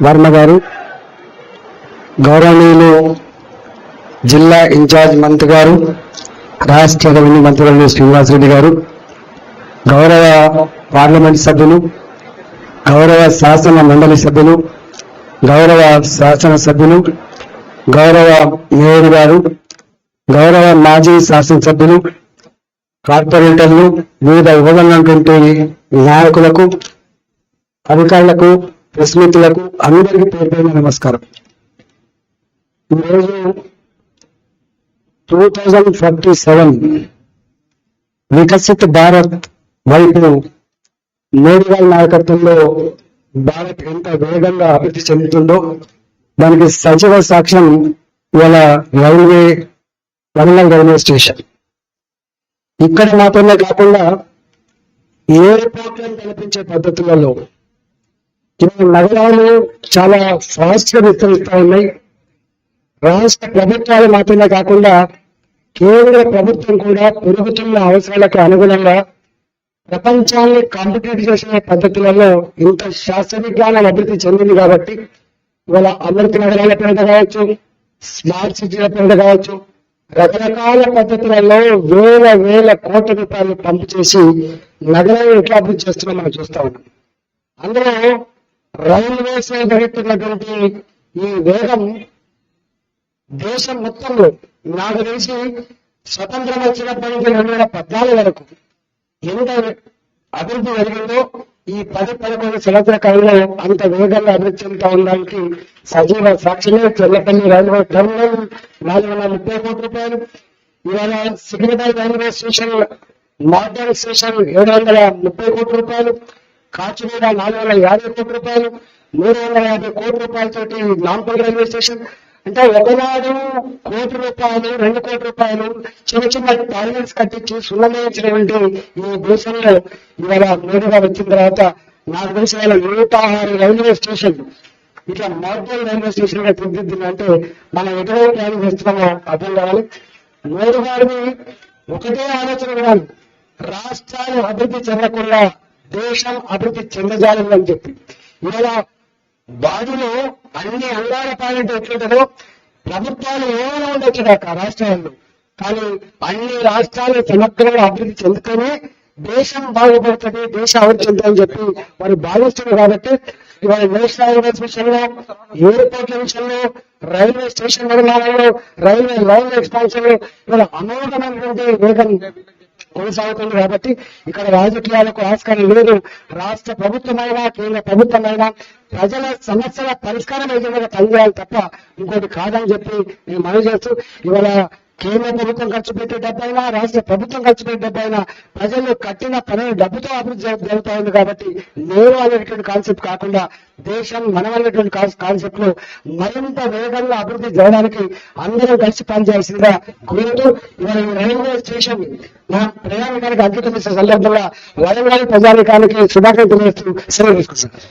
వర్మ గారు గౌరవనీయులు జిల్లా ఇన్ఛార్జ్ మంత్రి గారు రాష్ట్ర రెవెన్యూ మంత్రి శ్రీనివాసరెడ్డి గారు గౌరవ పార్లమెంట్ సభ్యులు గౌరవ శాసన మండలి సభ్యులు గౌరవ శాసన సభ్యులు గౌరవ మేయర్ గారు గౌరవ మాజీ శాసనసభ్యులు కార్పొరేటర్లు వివిధ విభజనటువంటి నాయకులకు అధికారులకు ప్రెస్ మిత్రులకు అందరికీ పేరు నమస్కారం. ఈరోజు టూ థౌజండ్ ఫార్టీ సెవెన్ వికసిత భారత్ వైపు మోడీ గారి నాయకత్వంలో భారత్ ఎంత వేగంగా అభివృద్ధి చెందుతుందో దానికి సజీవ సాక్ష్యం ఇవాళ రైల్వే వరంగల్ రైల్వే స్టేషన్. ఇక్కడ మాత్రమే కాకుండా ఎయిర్పోర్ట్లను కల్పించే పద్ధతులలో నగరాలు చాలా ఫాస్ట్గా విస్తరిస్తా ఉన్నాయి. రాష్ట్ర ప్రభుత్వాలు మాత్రమే కాకుండా కేంద్ర ప్రభుత్వం కూడా పెరుగుతున్న అవసరాలకు అనుగుణంగా ప్రపంచాన్ని కాంపిటేట్ చేసిన పద్ధతులలో ఇంత శాస్త్ర విజ్ఞానం అభివృద్ధి చెందింది కాబట్టి ఇవాళ అమృత నగరాల పేరిట కావచ్చు స్మార్ట్ సిటీల పేరిట కావచ్చు రకరకాల పద్ధతులలో వేల వేల కోట్ల రూపాయలు పంపు చేసి నగరాలను ఎట్లా అభివృద్ధి చేస్తున్నాం మనం చూస్తా ఉన్నాం. అందులో రైల్వేస్ మీద జరుగుతున్నటువంటి ఈ వేగం దేశం మొత్తంలో నాకు తెలిసి స్వతంత్రం వచ్చినప్పటి నుంచి రెండు వేల పద్నాలుగు వరకు ఎంత అభివృద్ధి జరిగిందో ఈ పది పదకొండు సంవత్సరాల కాలంలో అంత వేగంగా అభివృద్ధి చెందుతా ఉండడానికి సజీవ సాక్షిగా చెల్లపల్లి రైల్వే టర్మినల్ నాలుగు వందల ముప్పై కోట్ల రూపాయలు. ఇవాళ Secunderabad railway station modern station ఏడు వందల ముప్పై కోట్ల రూపాయలు. ఖర్చు మీద నాలుగు వందల యాభై కోట్ల రూపాయలు మూడు వందల యాభై కోట్ల రూపాయలతోటి నాంపల్ రైల్వే స్టేషన్. అంటే ఒకనాడు కోటి రూపాయలు రెండు కోట్ల రూపాయలు చిన్న చిన్న టాయిలెట్స్ కట్టించి సున్నమించినటువంటి ఈ దేశంలో ఇవాళ మోడీ వచ్చిన తర్వాత నాకు తెలిసిన వాళ్ళ నూట ఆరు రైల్వే స్టేషన్లు ఇట్లా మోడల్ రైల్వే స్టేషన్గా తీర్చిదిద్దింది అంటే మనం ఎటువంటి ప్రయాణం చేస్తున్నామో అర్థం కావాలి. మోడీ గారిని ఒకటే ఆలోచన రాష్ట్రాలు అభివృద్ధి చెందకుండా దేశం అభివృద్ధి చెందజాలని చెప్పి. ఇలా బాడీలో అన్ని అంగాల పాయింట్ ఎట్లుంటుందో ప్రభుత్వాలు ఏమైనా ఉండొచ్చు దాకా రాష్ట్రాల్లో. కానీ అన్ని రాష్ట్రాలు సమగ్రంగా అభివృద్ధి చెందుతూనే దేశం బాగుపడుతుంది దేశం అభివృద్ధి చెందుతుందని చెప్పి వారు భావిస్తున్నారు కాబట్టి ఇవాళ నేషనల్ హైవేస్ విషయంలో ఎయిర్పోర్ట్ల విషయంలో రైల్వే స్టేషన్ నిర్మాణంలో రైల్వే లైన్ ఎక్స్పాన్షన్లో ఇవాళ అమోఘమైనటువంటి వేగం కొనసాగుతుంది కాబట్టి ఇక్కడ రాజకీయాలకు ఆస్కారం లేదు. రాష్ట్ర ప్రభుత్వమైనా కేంద్ర ప్రభుత్వమైనా ప్రజల సమస్యల పరిష్కారం ఏదైనా పనిచేయాలి తప్ప ఇంకోటి కాదని చెప్పి నేను మనవి చేస్తూ ఇవాళ కేంద్ర ప్రభుత్వం ఖర్చు పెట్టే డబ్బైనా రాష్ట్ర ప్రభుత్వం ఖర్చు పెట్టే డబ్బైనా ప్రజలు కట్టిన పనులు డబ్బుతో అభివృద్ధి జరు- జరుగుతా ఉంది కాబట్టి నేను అనేటువంటి కాన్సెప్ట్ కాకుండా దేశం మనం అనేటువంటి కాన్సెప్ట్లో మరింత వేగంగా అభివృద్ధి జరగడానికి అందరం కలిసి పనిచేయాల్సిందిగా కోరుతూ ఇవాళ రైల్వే స్టేషన్ నా ప్రయాణికానికి అంకితం ఇచ్చే సందర్భంగా వరంగల్ ప్రజానికానికి శుభాకాంక్షలు తెలియజేస్తూ సెలవు తీసుకుంటున్నాను.